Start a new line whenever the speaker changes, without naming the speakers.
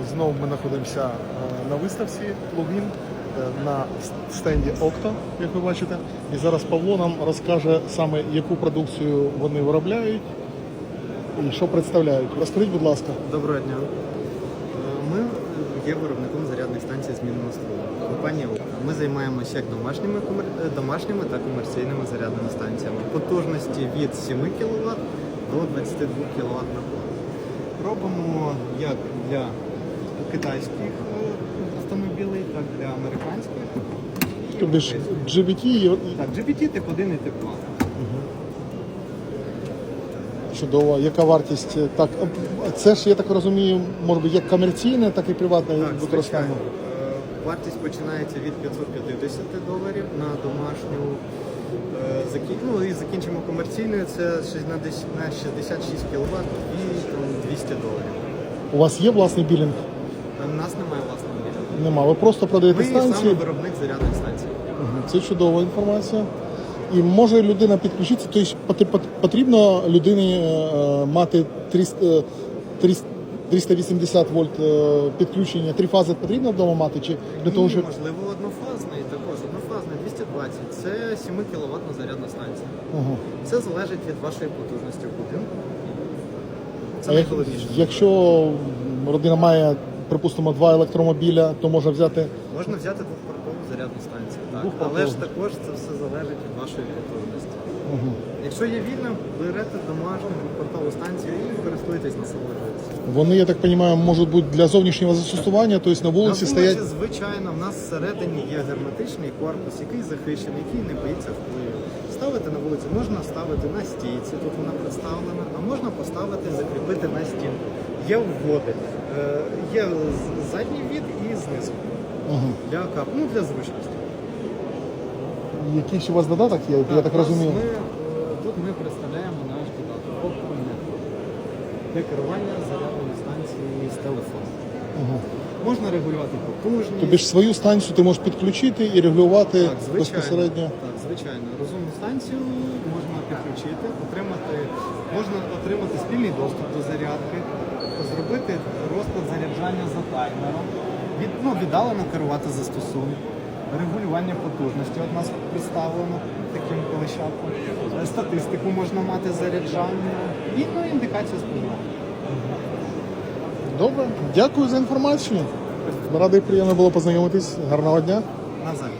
Знову ми знаходимося е, на виставці Лугін е, на стенді Окта, як ви бачите. І зараз Павло нам розкаже саме, яку продукцію вони виробляють і що представляють. Розкажіть, будь ласка.
Доброго дня. Е, Ми є виробником зарядних станцій змінного струму. Компанія «Ок». Ми займаємося як домашніми, домашніми та комерційними зарядними станціями. Потужності від 7 кВт до 22 кВт на плату. Робимо як для китайських е, автомобілей, так для американських.
ж. GBT і-
Так, GBT тип 1 і тип 2.
чудово. Яка вартість? Так, це ж я так розумію, може бути як комерційне, так і приватне
Так,
використання.
звичайно. Е, Вартість починається від 550 доларів на домашню. е, закі- Ну і закінчимо комерційною, це щось на десь- на 66 кВт і там 200 доларів.
У вас є власний білінг?
У нас немає власного біля.
Нема. Ви просто продаєте
Ми
станції.
саме виробник зарядних станцій.
Мгм. Це чудова інформація. І може людина підключитися, тобто пот- пот- потрібно людині е, мати 300, 300, 380 вольт е, підключення, три фази потрібно вдома мати, чи для того, щоб
можливо, однофазний також. Однофазний 220. Це 7 кВт зарядна станція.
Ага.
Це залежить від вашої потужності в будинку. Це
А як-
найголовніше.
якщо родина має, припустимо, два електромобіля, то можна взяти
Можна взяти двохпортову зарядну станцію, так. Але ж також це все залежить від вашої потужності.
Ага.
Якщо є вільно, берете домашню двохпортову станцію і користуєтесь насолоджуєтесь.
вони, я так розумію, можуть бути для зовнішнього застосування, тобто на вулиці
На
стоять.
звичайно, в нас всередині є герметичний корпус, який захищений, який не боїться впливу. Ставити на вулиці можна ставити на стійці, тут вона представлена, а можна поставити, закріпити на стінку. Є вводи, є задній від і знизу.
Ага.
Для кап, ну для зручності.
Якийсь у вас додаток є, я так розумію.
Ми, е, тут ми представляємо наш додаток Opconet для керування зарядної станції з телефону.
Ага.
Можна регулювати потужність.
Тобі ж свою станцію ти можеш підключити і регулювати
так, звичайно,
безпосередньо.
так, звичайно. Розумну станцію можна підключити, отримати, можна отримати спільний доступ до зарядки, зробити розклад за таймером, від, ну, віддалено керувати застосунком, регулювання потужності. От нас представлено таким колищатком. Е, Статистику можна мати заряджання і ну, індикацію споживання.
Добре, дякую за інформацію. Радий приємно було познайомитись. Гарного дня.
Навзаєм.